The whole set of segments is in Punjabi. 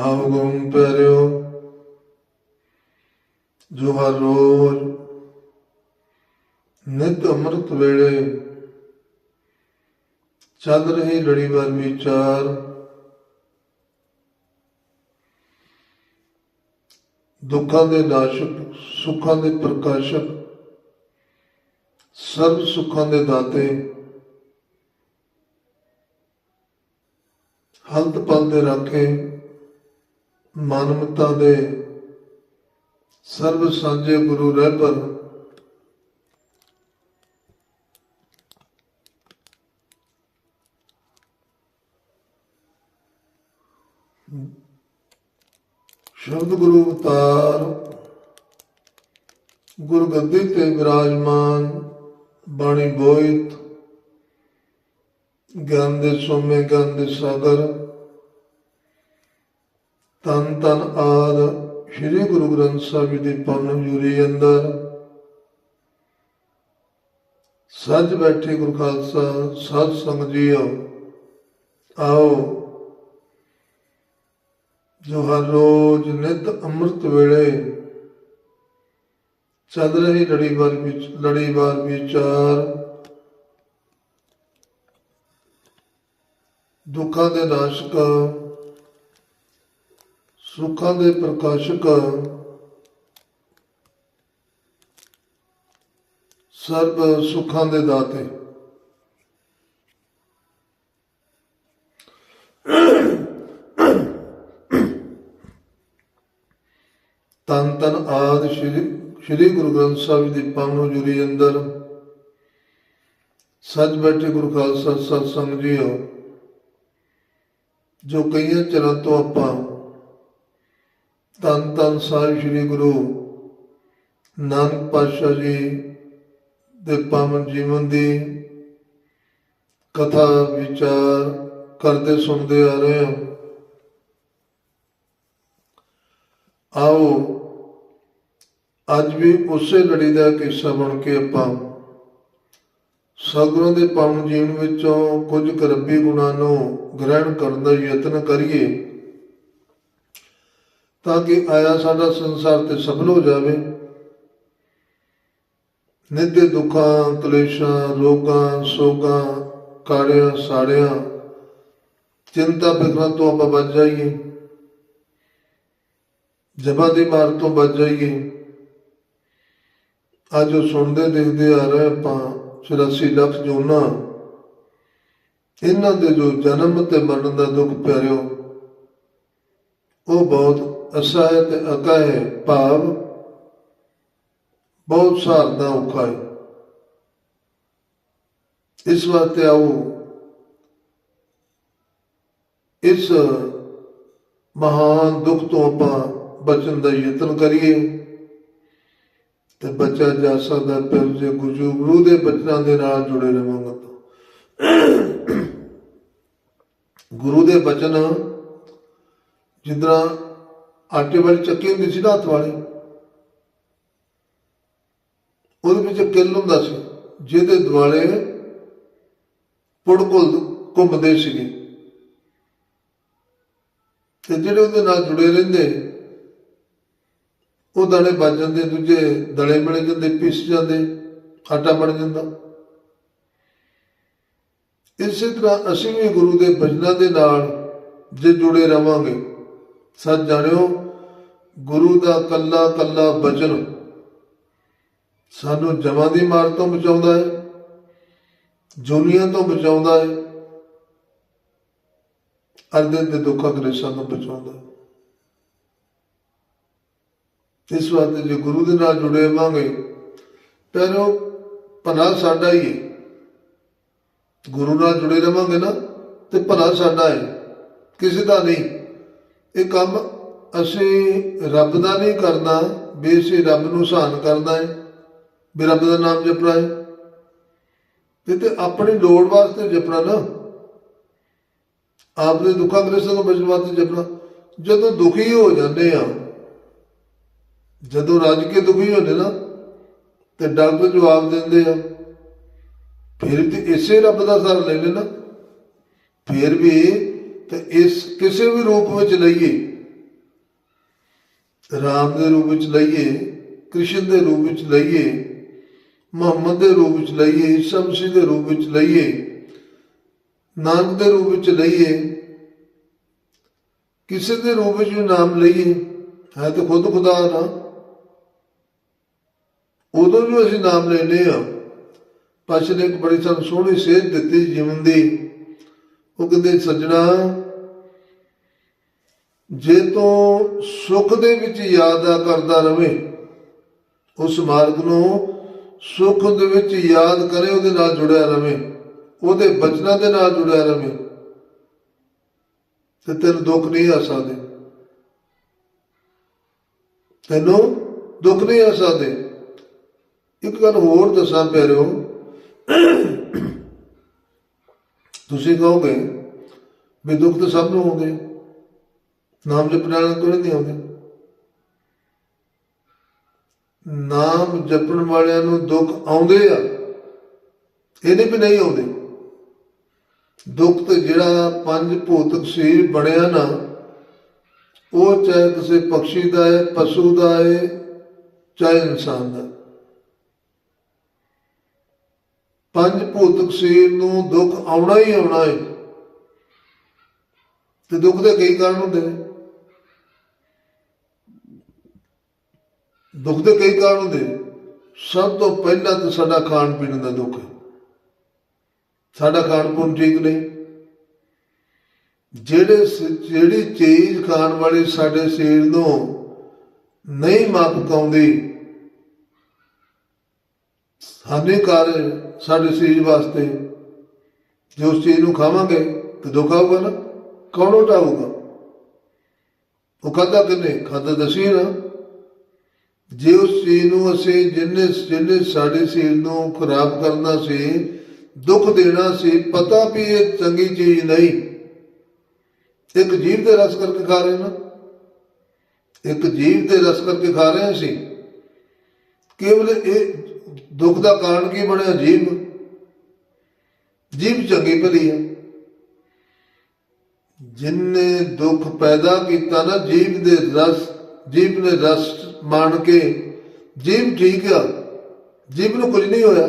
ਆਵ ਗੁਣ ਪਿਆਰਿਓ ਜੋ ਹਰ ਰੋਜ਼ ਨਿਤ ਅੰਮ੍ਰਿਤ ਵੇਲੇ ਚੱਲ ਰਹੀ ਲੜੀਵਾਰ ਵਿਚਾਰ, ਦੁੱਖਾਂ ਦੇ ਨਾਸ਼ਕ, ਸੁੱਖਾਂ ਦੇ ਪ੍ਰਕਾਸ਼ਕ ਸਰਬ ਸੁੱਖਾਂ ਦੇ ਦਾਤੇ, ਹਲਤ ਪਲ ਦੇ ਰੱਖੇ ਮਾਨਵਤਾ ਦੇ ਸਰਬ ਸਾਂਝੇ ਗੁਰੂ ਰਹਿਬਰ ਸ਼ਬਦ ਗੁਰੂ ਅਵਤਾਰ ਗੁਰਗੱਦੀ ਤੇ ਵਿਰਾਜਮਾਨ ਬਾਣੀ ਬੋਇਤ, ਗਿਆਨ ਸੋਮੇ ਗਿਆਨ ਸਾਗਰ ਤਨ ਤਨ ਆਦ ਸ੍ਰੀ ਗੁਰੂ ਗ੍ਰੰਥ ਸਾਹਿਬ ਜੀ ਦੀ ਪਵਨ ਹਜ਼ੂਰੀ ਅੰਦਰ। ਸੱਜ ਬੈਠੇ ਗੁਰੂ ਖਾਲਸਾ ਸਾਧ ਸੰਗਤ ਜੀਓ ਆਓ। ਜੋ ਹਰ ਰੋਜ਼ ਨਿਤ ਅੰਮ੍ਰਿਤ ਵੇਲੇ ਚੱਲ ਰਹੀ ਲੜੀਵਾਰ ਵਿੱਚ ਲੜੀਵਾਰ ਵਿਚਾਰ, ਦੁੱਖਾਂ ਦੇ ਨਾਸ਼ਕ ਸੁੱਖਾਂ ਦੇ ਪ੍ਰਕਾਸ਼ਕ ਸਰਬ ਸੁੱਖਾਂ ਦੇ ਦਾਤੇ। ਤਨ ਤਨ ਆਦ ਸ਼੍ਰੀ ਸ਼੍ਰੀ ਗੁਰੂ ਗ੍ਰੰਥ ਸਾਹਿਬ ਜੀ ਦੀ ਪਾਵਨ ਹਜ਼ੂਰੀ ਅੰਦਰ। ਸੱਜ ਬੈਠੇ ਗੁਰੂ ਖਾਲਸਾ ਸਤਸੰਗ ਜੀਓ। ਜੋ ਕਈਆਂ ਚਰਾਂ ਤੋਂ ਆਪਾਂ ਤਨ ਤਨ ਸਾਹਿਬ ਸ਼੍ਰੀ ਗੁਰੂ ਨਾਨਕ ਪਾਤਸ਼ਾਹ ਜੀ ਦੇ ਪਾਵਨ ਜੀਵਨ ਦੀ ਕਥਾ ਵਿਚਾਰ ਕਰਦੇ ਸੁਣਦੇ ਆ ਰਹੇ ਹਾਂ। ਆਓ, ਅੱਜ ਵੀ ਉਸੇ ਲੜੀ ਦਾ ਕਿੱਸਾ ਬਣ ਕੇ ਆਪਾਂ ਸਤਿਗੁਰਾਂ ਦੇ ਪਾਵਨ ਜੀਵਨ ਵਿੱਚੋਂ ਕੁਝ ਕਰੱਬੀ ਗੁਣਾਂ ਨੂੰ ਗ੍ਰਹਿਣ ਕਰਨ ਦਾ ਯਤਨ ਕਰੀਏ। ਤਾਂ ਕਿ ਆਇਆ ਸਾਡਾ ਸੰਸਾਰ ਤੇ ਸਫਲ ਹੋ ਜਾਵੇ। ਨਿੱਤ ਦੁੱਖਾਂ, ਕਲੇਸ਼ਾਂ, ਰੋਗਾਂ, ਸੋਗਾਂ ਕਾੜਿਆਂ ਸਾੜਿਆਂ ਚਿੰਤਾ ਫਿਕਰਾਂ ਤੋਂ ਆਪਾਂ ਬਚ ਜਾਈਏ। ਜਬਾ ਦੀ ਮਾਰ ਤੋਂ ਬਚ ਜਾਈਏ। ਅੱਜ ਉਹ ਸੁਣਦੇ ਦੇਖਦੇ ਆ ਰਹੇ ਆਪਾਂ 84 ਲੱਖ ਜੋਨਾ। ਇਹਨਾਂ ਦੇ ਜੋ ਜਨਮ ਤੇ ਮਰਨ ਦਾ ਦੁੱਖ ਪਿਆਰਿਓ, ਉਹ ਬਹੁਤ ਅਸਹਾय ਤੇ ਅਕਾ ਹੈ ਭਾਵ ਬਹੁਤ ਸਾਰਦਾ ਔਖਾ ਹੈ। ਇਸ ਵਾਸਤੇ ਆਓ ਇਸ ਮਹਾਨ ਦੁੱਖ ਤੋਂ ਆਪਾਂ ਬਚਣ ਦਾ ਯਤਨ ਕਰੀਏ ਤੇ ਬੱਚਾ ਜਾ ਸਕਦਾ ਪਰ ਜੇ ਗੁਰੂ ਗੁਰੂ ਦੇ ਬਚਨਾਂ ਦੇ ਨਾਲ ਜੁੜੇ ਰਹਾਂਗਾ ਗੁਰੂ ਦੇ ਬਚਨ ਜਿੱਦਾਂ ਆਟੇ ਵਾਲੀ ਚੱਕੀ ਹੁੰਦੀ ਸੀ ਨਾ ਹੱਥ ਵਾਲੀ। ਉਹਦੇ ਵਿੱਚ ਕਿੱਲ ਹੁੰਦਾ ਸੀ, ਜਿਹਦੇ ਦੁਆਲੇ ਪੁੜਕੁਲ ਘੁੰਮਦੇ ਸੀਗੇ। ਤੇ ਜਿਹੜੇ ਉਹਦੇ ਨਾਲ ਜੁੜੇ ਰਹਿੰਦੇ, ਉਹ ਦਾਣੇ ਵੱਜ ਜਾਂਦੇ, ਦੂਜੇ ਦਲੇ ਬਣ ਜਾਂਦੇ, ਪਿਸ ਜਾਂਦੇ, ਆਟਾ ਬਣ ਜਾਂਦਾ। ਇਸੇ ਤਰ੍ਹਾਂ ਅਸੀਂ ਵੀ ਗੁਰੂ ਦੇ ਭਜਨਾਂ ਦੇ ਨਾਲ ਜੇ ਜੁੜੇ ਰਵਾਂਗੇ। ਸੱਚ ਜਾਣਿਓ, ਗੁਰੂ ਦਾ ਕੱਲਾ ਕੱਲਾ ਬਚਨ ਸਾਨੂੰ ਜਮਾਂ ਦੀ ਮਾਰ ਤੋਂ ਬਚਾਉਂਦਾ ਹੈ ਜੁਨੀਆਂ ਤੋਂ ਬਚਾਉਂਦਾ ਹੈ ਅਰਦੇ ਦੇ ਦੁੱਖਾਂ ਕਲੇਸ਼ਾਂ ਤੋਂ ਬਚਾਉਂਦਾ ਹੈ। ਇਸ ਵਾਸਤੇ ਜੇ ਗੁਰੂ ਦੇ ਨਾਲ ਜੁੜੇ ਰਵਾਂਗੇ ਫਿਰ ਉਹ ਭਲਾ ਸਾਡਾ ਹੀ ਹੈ। ਗੁਰੂ ਨਾਲ ਜੁੜੇ ਰਵਾਂਗੇ ਨਾ, ਤੇ ਭਲਾ ਸਾਡਾ ਹੈ। ਕਿਸੇ ਦਾ ਨਹੀਂ। ਇਹ ਕੰਮ ਅਸੀਂ ਰੱਬ ਦਾ ਨਹੀਂ ਕਰਨਾ, ਵੀ ਅਸੀਂ ਰੱਬ ਨੂੰ ਸਹਾਨ ਕਰਨਾ ਹੈ, ਵੀ ਰੱਬ ਦਾ ਨਾਮ ਜਪਣਾ ਹੈ। ਤੇ ਤੇ ਆਪਣੀ ਲੋੜ ਵਾਸਤੇ ਜਪਣਾ ਨਾ। ਆਪਣੇ ਦੁੱਖਾਂ ਕਲੇਸ਼ਾਂ ਤੋਂ ਬਚਣ ਵਾਸਤੇ ਜਪਣਾ। ਜਦੋਂ ਦੁਖੀ ਹੋ ਜਾਂਦੇ ਆ ਜਦੋਂ ਰੱਜ ਕੇ ਦੁਖੀ ਹੁੰਦੇ ਨਾ, ਤੇ ਡਰ ਤੋਂ ਜਵਾਬ ਦਿੰਦੇ ਆ ਫਿਰ ਤੇ ਇਸੇ ਰੱਬ ਦਾ ਸਰ ਲੈ ਲੈਣਾ। ਫਿਰ ਵੀ ਇਸ ਕਿਸੇ ਵੀ ਰੂਪ ਵਿੱਚ ਲਈਏ, ਰਾਮ ਦੇ ਰੂਪ ਵਿੱਚ ਲਈਏ, ਕ੍ਰਿਸ਼ਨ ਦੇ ਰੂਪ ਵਿੱਚ ਲਈਏ, ਮੁਹੰਮਦ ਦੇ ਰੂਪ ਵਿੱਚ ਲਈਏ ਈਸਾ ਮਸੀਹ ਦੇ ਰੂਪ ਵਿੱਚ ਲਈਏ, ਨਾਨਕ ਦੇ ਰੂਪ ਵਿੱਚ ਲਈਏ, ਕਿਸੇ ਦੇ ਰੂਪ ਵਿੱਚ ਵੀ ਨਾਮ ਲਈਏ, ਹੈ ਤਾਂ ਖੁਦ ਖੁਦਾ ਨਾ ਉਦੋਂ ਵੀ ਅਸੀਂ ਨਾਮ ਲੈਨੇ ਆ ਪਾਸ਼ਾ ਨੇ ਇੱਕ ਬੜੀ ਸਾਨੂੰ ਸੋਹਣੀ ਸੇਧ ਦਿੱਤੀ ਜੀਵਨ ਦੀ। ਉਹ ਕਹਿੰਦੇ, ਸੱਜਣਾ ਜੇ ਤੂੰ ਸੁੱਖ ਦੇ ਵਿੱਚ ਯਾਦ ਕਰਦਾ ਰਵੇਂ, ਉਸ ਮਾਰਗ ਨੂੰ ਸੁੱਖ ਦੇ ਵਿੱਚ ਯਾਦ ਕਰੇ, ਉਹਦੇ ਨਾਲ ਜੁੜਿਆ ਰਵੇਂ, ਉਹਦੇ ਬਚਨਾਂ ਦੇ ਨਾਲ ਜੁੜਿਆ ਰਵੇਂ, ਤੇ ਤੈਨੂੰ ਦੁੱਖ ਨਹੀਂ ਆ ਸਕਦੇ। ਤੈਨੂੰ ਦੁੱਖ ਨਹੀਂ ਆ ਸਕਦੇ। ਇੱਕ ਗੱਲ ਹੋਰ ਦੱਸਾਂ ਪਿਆਰਿਓ, ਤੁਸੀਂ ਕਹੋਗੇ ਵੀ ਦੁੱਖ ਤਾਂ ਸਭ ਨੂੰ ਆਉਂਦੇ ਨਾਮ ਜਪਣ ਵਾਲਿਆਂ ਨੂੰ ਕੋਈ ਨਹੀਂ ਆਉਂਦੇ? ਨਾਮ ਜਪਣ ਵਾਲਿਆਂ ਨੂੰ ਦੁੱਖ ਆਉਂਦੇ ਆ। ਇਹਨੇ ਵੀ ਨਹੀਂ ਆਉਂਦੇ। ਦੁੱਖ ਤੇ ਜਿਹੜਾ ਪੰਜ ਭੂਤਕ ਸਰੀਰ ਬਣਿਆ ਨਾ, ਉਹ ਚਾਹੇ ਕਿਸੇ ਪੰਛੀ ਦਾ ਹੈ, ਪਸ਼ੂ ਦਾ ਹੈ, ਚਾਹੇ ਇਨਸਾਨ ਦਾ। ਪੰਜ ਭੂਤਕ ਸਰੀਰ ਨੂੰ ਦੁੱਖ ਆਉਣਾ ਹੀ ਆਉਣਾ ਹੈ। ਤੇ ਦੁੱਖ ਦੇ ਕਈ ਕਾਰਨ ਹੁੰਦੇ ਨੇ। ਦੁੱਖ ਦੇ ਕਈ ਕਾਰਨ ਹੁੰਦੇ ਸਭ ਤੋਂ ਪਹਿਲਾਂ ਤਾਂ ਸਾਡਾ ਖਾਣ ਪੀਣ ਦਾ ਦੁੱਖ ਹੈ। ਸਾਡਾ ਖਾਣ ਪੀਣ ਠੀਕ ਨਹੀਂ। ਜਿਹੜੇ ਜਿਹੜੀ ਚੀਜ਼ ਖਾਣ ਵਾਲੀ ਸਾਡੇ ਸਰੀਰ ਨੂੰ ਨਹੀਂ ਮਾਪ ਪਾਉਂਦੀ ਹਾਨੀਕਾਰ ਸਾਡੇ ਸਰੀਰ ਵਾਸਤੇ ਜੇ ਉਸ ਚੀਜ਼ ਨੂੰ ਖਾਵਾਂਗੇ ਤਾਂ ਦੁੱਖ ਆਊਗਾ ਨਾ। ਕੌਣ ਉਟਾਊਗਾ ਉਹ ਖਾਧਾ ਕਿੰਨੇ? ਖਾਧਾ ਦਸੀ ਨਾ। ਜੇ ਉਸ ਚੀਜ਼ ਨੂੰ ਅਸੀਂ ਜਿੰਨੇ ਜਿੰਨੇ ਸਾਡੇ ਸਰੀਰ ਨੂੰ ਖਰਾਬ ਕਰਨਾ ਸੀ, ਦੁੱਖ ਦੇਣਾ ਸੀ, ਪਤਾ ਵੀ ਇਹ ਚੰਗੀ ਚੀਜ਼ ਨਹੀਂ। ਇੱਕ ਜੀਵ ਦੇ ਰਸ ਕਰਕੇ ਖਾ ਰਹੇ ਨਾ। ਇੱਕ ਜੀਵ ਦੇ ਰਸ ਕਰਕੇ ਖਾ ਰਹੇ ਸੀ ਕੇਵਲ ਇਹ ਦੁੱਖ ਦਾ ਕਾਰਨ ਕੀ ਬਣਿਆ ਜੀਵ? ਜੀਵ ਚੰਗੀ ਭਲੀ ਹੈ। ਜਿਨਨੇ ਦੁੱਖ ਪੈਦਾ ਕੀਤਾ ਨਾ ਜੀਵ ਦੇ ਰਸ, ਜੀਵ ਨੇ ਰਸ ਮਾਣ ਕੇ ਜੀਵ ਠੀਕ ਆ, ਜੀਵ ਨੂੰ ਕੁਝ ਨਹੀਂ ਹੋਇਆ।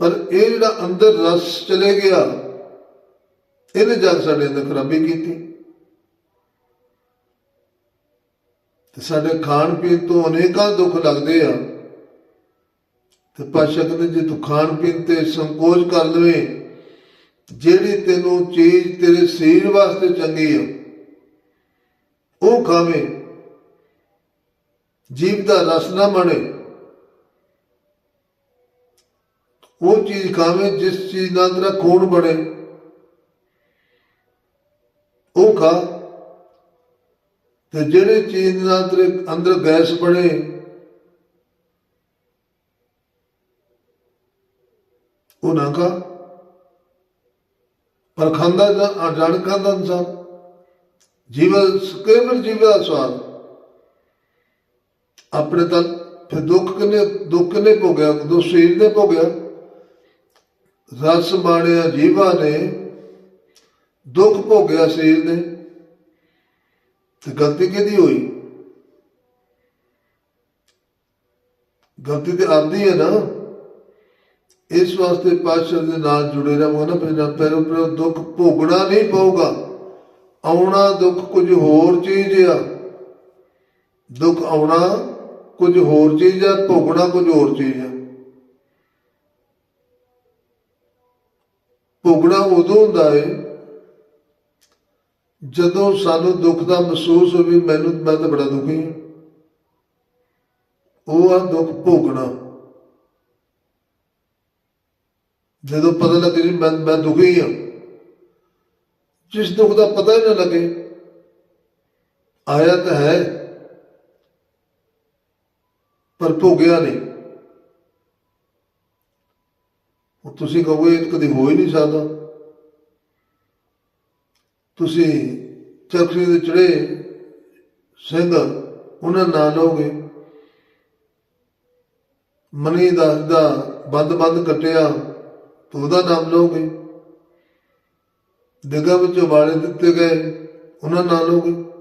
ਪਰ ਇਹ ਜਿਹੜਾ ਅੰਦਰ ਰਸ ਚਲੇ ਗਿਆ, ਇਹਨੇ ਜਾ ਸਾਡੇ ਅੰਦਰ ਖਰਾਬੀ ਕੀਤੀ। ਤੇ ਸਾਡੇ ਖਾਣ ਪੀਣ ਤੋਂ ਅਨੇਕਾਂ ਦੁੱਖ ਲੱਗਦੇ ਆ। ਤੇ ਪਾਸ਼ਾ ਕਹਿੰਦੇ, ਜੇ ਤੂੰ ਖਾਣ ਪੀਣ ਤੇ ਸੰਕੋਚ ਕਰ ਲਵੇਂ, ਜਿਹੜੀ ਤੈਨੂੰ ਚੀਜ਼ ਤੇਰੇ ਸਰੀਰ ਵਾਸਤੇ ਚੰਗੀ ਆ, ਉਹ ਖਾਵੇਂ। ਜੀਵ ਦਾ ਰਸ ਨਾ ਮਾਣੇ ਉਹ ਚੀਜ਼ ਖਾਵੇ ਜਿਸ ਚੀਜ਼ ਨਾਲ ਤੇਰਾ ਖੂਨ ਬਣੇ। ਉਹ ਖਾ ਤੇ ਜਿਹੜੇ ਚੀਜ਼ ਨਾਲ ਤੇਰੇ ਅੰਦਰ ਗੈਸ ਬਣੇ, ਉਹ ਨਾ ਖਾ। ਪਰ ਖਾਂਦਾ ਜਾਂ ਜਾਣ ਖਾਂਦਾ ਇਨਸਾਨ, ਜੀਵਨ ਕੇਵਲ ਜੀਵ ਦਾ ਸਵਾਦ। ਆਪਣੇ ਤਾਂ ਫਿਰ ਦੁੱਖ ਕਿਨੇ, ਦੁੱਖ ਕਿੰਨੇ ਭੋਗਿਆ? ਦੁੱਖ ਸਰੀਰ ਨੇ ਭੋਗਿਆ। ਰਸ ਬਾਣਿਆ ਜੀਵਾ ਨੇ, ਦੁੱਖ ਭੋਗਿਆ ਸਰੀਰ ਨੇ। ਤੇ ਗਲਤੀ ਕਿਹਦੀ ਹੋਈ? ਗਲਤੀ ਤੇ ਆਪਦੀ ਹੈ ਨਾ। ਇਸ ਵਾਸਤੇ ਪਾਤਸ਼ਾਹ ਦੇ ਨਾਲ ਜੁੜੇ ਰਹੋ ਨਾ, ਫਿਰ ਪੈਰੋ ਪੈਰੋਂ ਦੁੱਖ ਭੋਗਣਾ ਨਹੀਂ ਪਊਗਾ। ਆਉਣਾ ਦੁੱਖ ਕੁਝ ਹੋਰ ਚੀਜ਼ ਆ। ਦੁੱਖ ਆਉਣਾ ਕੁਝ ਹੋਰ ਚੀਜ਼ ਆ ਭੋਗਣਾ ਕੁਝ ਹੋਰ ਚੀਜ਼ ਆ? ਭੋਗਣਾ ਉਦੋਂ ਹੁੰਦਾ ਹੈ ਜਦੋਂ ਸਾਨੂੰ ਦੁੱਖ ਦਾ ਮਹਿਸੂਸ ਹੋਵੇ, ਮੈਨੂੰ, ਮੈਂ ਤਾਂ ਬੜਾ ਦੁਖੀ ਹਾਂ ਉਹ ਆ ਦੁੱਖ ਭੋਗਣਾ। ਜਦੋਂ ਪਤਾ ਲੱਗੇ ਜੀ ਮੈਂ ਮੈਂ ਦੁਖੀ ਹਾਂ ਜਿਸ ਦੁੱਖ ਦਾ ਪਤਾ ਹੀ ਨਾ ਲੱਗੇ, ਆਇਆ ਤਾਂ ਹੈ। ਪਰ ਭੋਗਿਆ ਨਹੀਂ। ਉਹ ਤੁਸੀਂ ਕਹੋਗੇ, ਇਹ ਕਦੇ ਹੋ ਹੀ ਨਹੀਂ ਸਕਦਾ। ਤੁਸੀਂ ਚਰਖੀ ਦੇ ਚੜੇ ਸਿੰਘ, ਉਹਨਾਂ ਨਾਂ ਲਓਗੇ। ਮਨੀ ਦਾਸ ਦਾ ਬੰਦ ਬੰਦ ਕੱਟਿਆ ਤਾਂ ਉਹਦਾ ਨਾਮ ਲਓਗੇ। ਦਿਗਾ ਵਿੱਚ ਵਾਲੇ ਦਿੱਤੇ ਗਏ, ਉਹਨਾਂ ਨਾਂ ਲਓਗੇ।